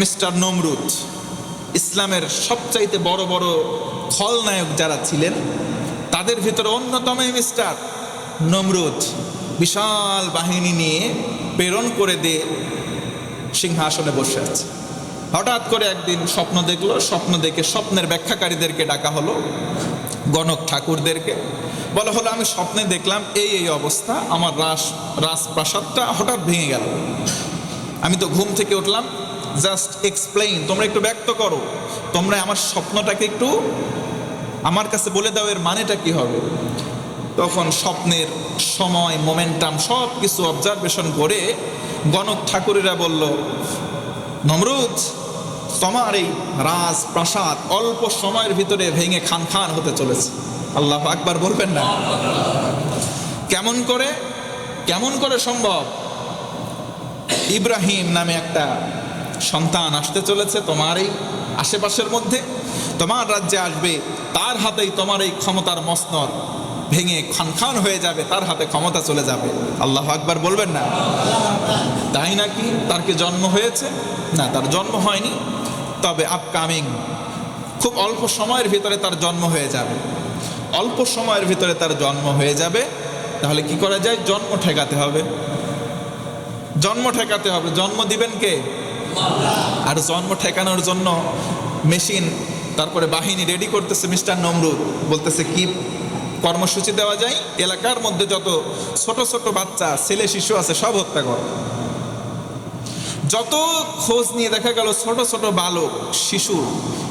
Mister নমরুদ, ইসলামের সবচাইতে বড় বড় খলনায়ক যারা ছিলেন, তাদের ভিতরে অন্যতম মিস্টার নমরুদ। বিশাল বাহিনী নিয়ে প্রেরণ করে দিয়ে সিংহাসনে বসে আছে। হঠাৎ করে একদিন স্বপ্ন দেখল, স্বপ্ন দেখে স্বপ্নের ব্যাখ্যাকারীদেরকে ডাকা হলো, গণক ঠাকুরদেরকে। বলা, হলো, আমি স্বপ্নে দেখলাম এই এই অবস্থা, আমার রাস, রাজপ্রাসাদটা হঠাৎ ভেঙে গেল। আমি তো ঘুম থেকে উঠলাম জাস্ট এক্সপ্লেইন তোমরা একটু ব্যক্ত করো। তোমরা আমার স্বপ্নটাকে একটু, আমার কাছে বলে দাও এর মানেটা কি হবে। তখন স্বপ্নের সময় মোমেন্টাম সব কিছু অবজারভেশন করে গণক ঠাকুরেরা বলল, নমরুদ, তোমার এই রাজপ্রাসাদ অল্প সময়ের ভিতরে ভেঙে খান খান হতে চলেছে। আল্লাহ আকবার বলবেন না। কেমন করে? কেমন করে সম্ভব? ইব্রাহিম নামে একটা সন্তান আসতে চলেছে তোমার এই আশেপাশের মধ্যে। তোমার রাজ্যে আসবে, তার হাতেই তোমার এই ক্ষমতার মসনদ ভেঙে খান খান হয়ে যাবে, তার হাতে ক্ষমতা চলে যাবে। আল্লাহ আকবার বলবেন না? তাই নাকি? তার কি জন্ম হয়েছে? না, তার জন্ম হয়নি। তবে আপকামিং খুব অল্প সময়ের ভিতরে তার জন্ম হয়ে যাবে। অল্প সময়ের ভিতরে তার জন্ম হয়ে যাবে। তাহলে কি করা যায়? জন্ম ঠেকাতে হবে। জন্ম ঠেকাতে হবে। জন্ম দিবেন কে? আর জন্ম ঠেকানোর জন্য মেশিন, তারপরে বাহিনী রেডি করতেছে মিস্টার নমরুদ। বলতেছে, কি কর্মসূচি দেওয়া যায়? এলাকার মধ্যে যত ছোট ছোট বাচ্চা, ছেলে শিশু আছে, সব হত্যা কর। যত খোঁজ নিয়ে দেখা গেল, ছোট ছোট বালক, শিশু,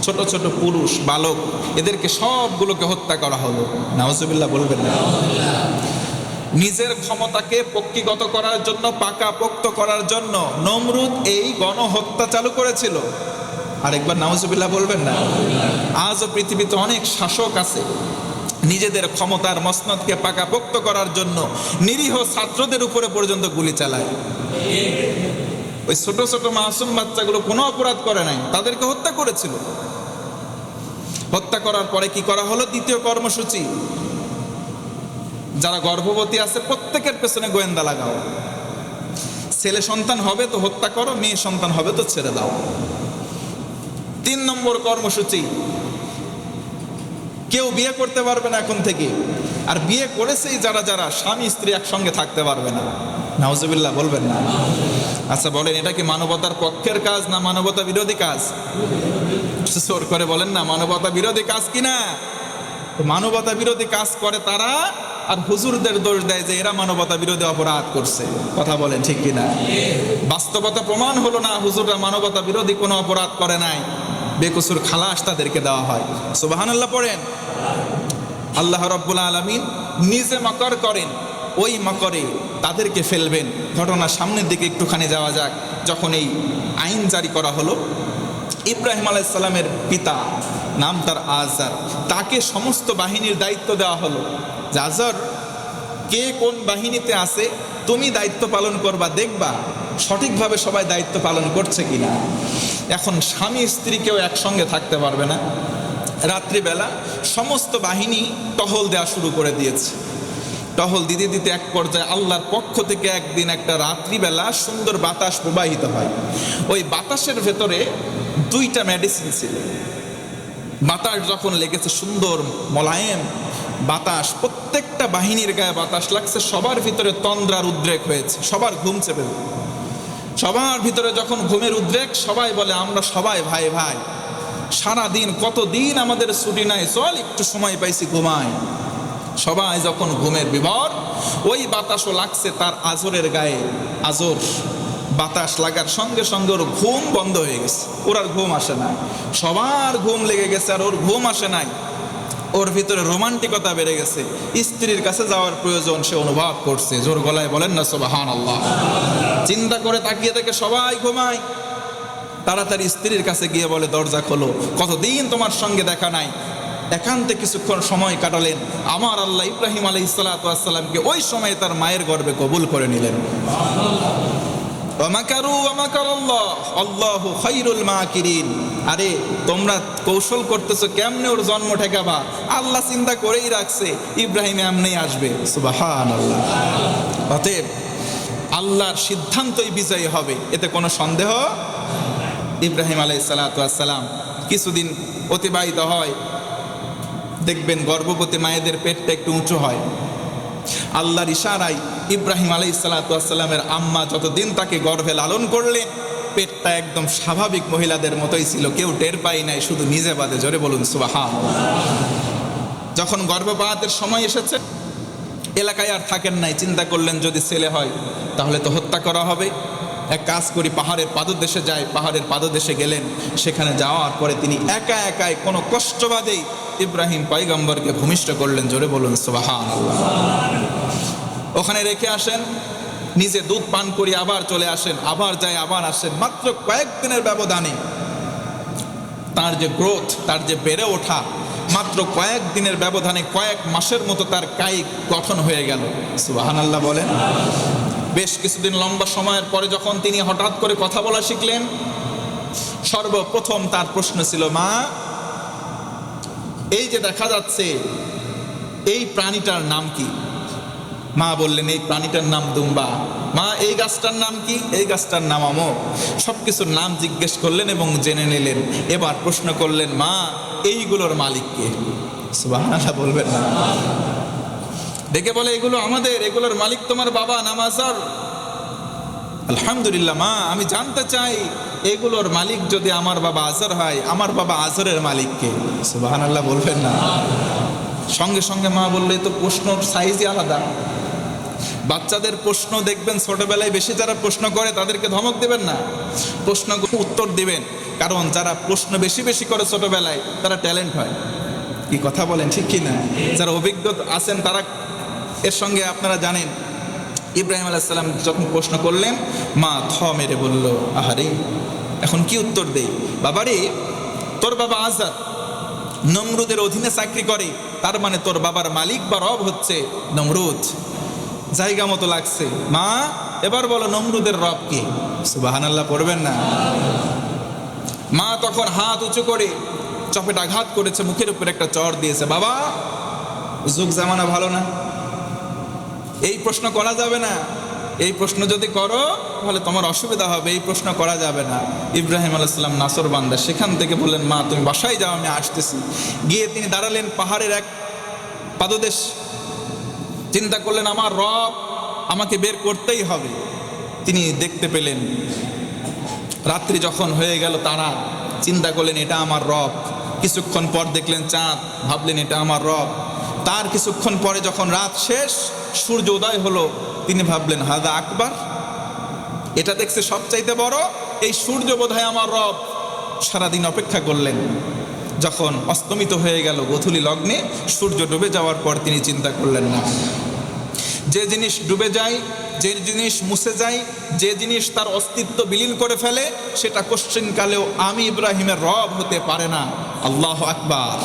ছোট ছোট পুরুষ, বালক, এদেরকে সবগুলোকে হত্যা করা হলো। নাওজবিল্লাহ বলবেন না। নিজের ক্ষমতাকে পক্ষীগত করার জন্য, পাকা পোক্ত করার জন্য নমরুদ এই গণহত্যা চালু করেছিল। আরেকবার নাউজুবিল্লাহ বলবেন না। আজও পৃথিবীতে অনেক শাসক আছে। নিজেদের ক্ষমতার মসনদকে পাকাপোক্ত করার জন্য নিরীহ ছাত্রদের উপরে পর্যন্ত গুলি চালায়। ওই ছোট ছোট মাসুম বাচ্চাগুলো কোনো অপরাধ করে নাই, তাদেরকে হত্যা করেছিল। হত্যা করার পরে কি করা হলো? দ্বিতীয় কর্মসূচি। যারা গর্ভবতী আছে, প্রত্যেকের পেছনে গোয়েন্দা লাগাও। ছেলে সন্তান হবে তো হত্যা করো, মেয়ে সন্তান হবে তো ছেড়ে দাও। তিন নম্বর কর্মসূচি, কেউ বিয়ে করতে পারবে না এখন থেকে। আর বিয়ে করেছেই যারা যারা, স্বামী স্ত্রী একসঙ্গে থাকতে পারবে না। নাউজুবিল্লাহ, বলবেন না। আচ্ছা বলেন, এটা কি মানবতার পক্ষের কাজ না মানবতা বিরোধী কাজ? জোর করে বলেন না, মানবতা বিরোধী কাজ কি না মানবতা বিরোধী কাজ করে তারা আর হুজুরদের দোষ দেয় যে এরা মানবতা বিরোধী অপরাধ করছে। কথা বলেন ঠিক কিনা? বাস্তবতা প্রমাণ হলো না, হুজুররা মানবতা বিরোধী কোনো অপরাধ করে নাই। বেকসুর খালাস তাদেরকে দেওয়া হয়। সুবাহানাল্লাহ পড়েন। আল্লাহ রব্বুল আলমিন নিজে মকর করেন, ওই মকরে তাদেরকে ফেলবেন। ঘটনা সামনের দিকে একটুখানি যাওয়া যাক, যখন এই আইন জারি করা হলো, ইব্রাহিম আলাইসাল্লামের পিতা নাম তার আজার। তাকে সমস্ত বাহিনীর দায়িত্ব দেওয়া হলো। যে আজর, কে কোন বাহিনীতে আছে, তুমি দায়িত্ব পালন করবা, দেখবা সঠিকভাবে সবাই দায়িত্ব পালন করছে কিনা। এখন স্বামী, স্ত্রী কেউ একসঙ্গে থাকতে পারবে না। রাত্রিবেলা সমস্ত বাহিনী টহল দেওয়া শুরু করে দিয়েছে। টহল দিতে দিতে এক পর্যায়ে আল্লাহর পক্ষ থেকে একদিন একটা রাত্রিবেলা সুন্দর বাতাস প্রবাহিত হয়। ওই বাতাসের ভেতরে দুইটা মেডিসিন ছিল। বাতাস যখন লেগেছে সুন্দর মোলায়েম, বাতাস, প্রত্যেকটা বাহিনীর গায়ে বাতাস লাগছে, সবার ভিতরে তন্দ্রার উদ্রেক হয়েছে, সবার ঘুম চেপে সবার ভিতরে যখন ঘুমের উদ্রেক, সবাই বলে, আমরা সবাই ভাই ভাই। সারা দিন কত দিন আমাদের ছুটি নাই, চল একটু সময় পাইছি ঘুমাই। সবাই যখন ঘুমের বিভর, ওই বাতাসও লাগছে তার আজরের গায়ে, আজর। বাতাস লাগার সঙ্গে সঙ্গে ওর ঘুম বন্ধ হয়ে গেছে। ওর আর ঘুম আসে না। সবার ঘুম লেগে গেছে আর ওর ঘুম আসে নাই। ওর ভিতরে রোমান্টিকতা বেড়ে গেছে। স্ত্রীর কাছে যাওয়ার প্রয়োজন সে অনুভব করছে। জোর গলায় বলেন না সোবাহান আল্লাহ চিন্তা করে তাকিয়ে থেকে সবাই ঘুমায়। তাড়াতাড়ি স্ত্রীর কাছে গিয়ে বলে, দরজা খোলো। কতদিন তোমার সঙ্গে দেখা নাই? একান্তে কিছুক্ষণ সময় কাটালেন। আমার আল্লাহ ইব্রাহিম আলহ ইসালাতামকে ওই সময় তার মায়ের গর্বে কবুল করে নিলেন। ওয়ামাকারু ওয়ামাকারাল্লাহ আল্লাহু খাইরুল মাকিরিন। আরে, তোমরা কৌশল করতেছো, কেমনে ওর জন্ম ঠেকাবা? আল্লাহ চিন্তা করেই রাখছে, ইব্রাহিম এমনি আসবে। সুবহানাল্লাহ। অতএব, আল্লাহর সিদ্ধান্তই বিজয়ী হবে। এতে কোনো সন্দেহ? ইব্রাহিম আলাই সালাতাম কিছুদিন অতিবাহিত হয়। দেখবেন গর্ভবতী মায়েদের পেটটা একটু উঁচু হয়। আল্লাহর ইশারায় ইব্রাহিম আলাই সালাতামের আম্মা যতদিন তাকে গর্ভে লালন করলেন, পেটটা একদম স্বাভাবিক মহিলাদের মতোই ছিল। কেউ টের পাই নাই, শুধু নিজে বাদে জোরে বলুন সুবাহা যখন গর্ভপাতের সময় এসেছে, এলাকায় আর থাকেন নাই, চিন্তা করলেন যদি ছেলে হয়, তাহলে তো হত্যা করা হবে। এক কাজ করি, পাহাড়ের পাদদেশে যায় পাহাড়ের পাদদেশে গেলেন, সেখানে যাওয়ার পরে তিনি একা একাই কোনো কষ্ট বাদেই ইব্রাহিম পয়গম্বরকে ভূমিষ্ঠ করলেন, জোরে বলুন সুবাহান ওখানে রেখে আসেন, নিজে দুধ পান করি, আবার চলে আসেন, আবার যায় আবার আসেন। মাত্র কয়েকদিনের ব্যবধানে তার যে গ্রোথ তার যে বেড়ে ওঠা, মাত্র কয়েক দিনের ব্যবধানে কয়েক মাসের মতো তার কায়িক গঠন হয়ে গেল। সুবাহান বলেন। বেশ কিছুদিন লম্বা সময়ের পরে যখন তিনি হঠাৎ করে কথা বলা শিখলেন, সর্বপ্রথম তার প্রশ্ন ছিল, মা, এই যে দেখা যাচ্ছে, এই প্রাণীটার নাম কি? মা বললেন, এই প্রাণীটার নাম দুম্বা। মা, এই গাছটার নাম কি? এই গাছটার নাম অমক সব কিছুর নাম জিজ্ঞেস করলেন এবং জেনে নিলেন। এবার প্রশ্ন করলেন, মা, এইগুলোর মালিককে সুবাহ বলবেন না। ডেকে বলে, এগুলো আমাদের, এগুলোর মালিক তোমার বাবা নামাজার আলহামদুলিল্লাহ মা, আমি জানতে চাই, এগুলোর মালিক যদি আমার বাবা আজর হয়, আমার বাবা আজরের মালিককে সুবাহান আল্লাহ বলবেন না। সঙ্গে সঙ্গে মা বললে তো প্রশ্ন সাইজই আলাদা। বাচ্চাদের প্রশ্ন দেখবেন ছোটবেলায় বেশি যারা প্রশ্ন করে, তাদেরকে ধমক দেবেন না। প্রশ্ন উত্তর দিবেন। কারণ যারা প্রশ্ন বেশি বেশি করে ছোটবেলায়, তারা ট্যালেন্ট হয়। কি কথা বলেন, ঠিক কি না? যারা অভিজ্ঞ আছেন, তারা এর সঙ্গে আপনারা জানেন, ইব্রাহিম আলাইসাল্লাম যখন প্রশ্ন করলেন, মা থ মেরে বলল, আহারে, এখন কি উত্তর দেই? বাবারে, তোর বাবা আজাদ, নমরুদের অধীনে চাকরি করে। তার মানে তোর বাবার মালিক বা রব হচ্ছে নমরুদ। জায়গা মতো লাগছে। মা, এবার বলো নমরুদের রব কে? সুবাহান আল্লাহ পড়বেন না। মা তখন হাত উঁচু করে চপেট আঘাত করেছে, মুখের উপরে একটা চর দিয়েছে। বাবা, যুগ জামানা ভালো না। এই প্রশ্ন করা যাবে না। এই প্রশ্ন যদি করো, তাহলে তোমার অসুবিধা হবে, এই প্রশ্ন করা যাবে না। ইব্রাহিম আলাইসাল্লাম নাসর বান্দা, সেখান থেকে বললেন, মা, তুমি বাসায় যাও, আমি আসতেছি। গিয়ে তিনি দাঁড়ালেন পাহাড়ের এক পাদদেশ। চিন্তা করলেন, আমার রব আমাকে বের করতেই হবে। তিনি দেখতে পেলেন, রাত্রি যখন হয়ে গেল তারা, চিন্তা করলেন, এটা আমার রব। কিছুক্ষণ পর দেখলেন চাঁদ, ভাবলেন, এটা আমার রব। তার কিছুক্ষণ পরে যখন রাত শেষ সূর্য উদয় হলো, তিনি ভাবলেন, হাদা আকবার। এটা দেখছে সবচাইতে বড়, এই সূর্য বোধহয় আমার রব সারাদিন অপেক্ষা করলেন। যখন অস্তমিত হয়ে গেল গধুলি লগ্নে, সূর্য ডুবে যাওয়ার পর তিনি চিন্তা করলেন না। যে জিনিস ডুবে যায় যে জিনিস মুছে যায়, যে জিনিস তার অস্তিত্ব বিলীন করে ফেলে, সেটা কোশ্চিনকালেও আমি ইব্রাহিমের রব হতে পারে না। আল্লাহ আকবার।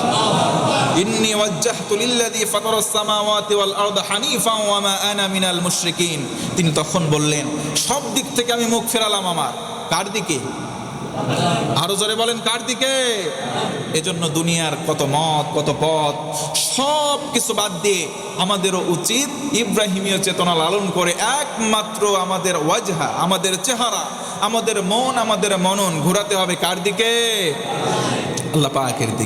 ইন্নি ওয়াজ্জাহতু লিল্লাযী ফাতারাস সামাওয়াতি ওয়াল আরদ হানিফাও ওয়া মা আনা মিনাল মুশরিকিন। তিনি তখন বললেন, সব দিক থেকে আমি মুখ ফেরালাম আমার। কার দিকে? আরও জোরে বলেন, কার দিকে? এজন্য দুনিয়ার কত মত, কত পথ, সব কিছু বাদ দিয়ে আমাদেরও উচিত ইব্রাহিমীয় চেতনা লালন করে একমাত্র আমাদের ওয়াজহা, আমাদের চেহারা, আমাদের মন, আমাদের মনন ঘোরাতে হবে কার দিকে? আল্লাহ পাকের দিকে।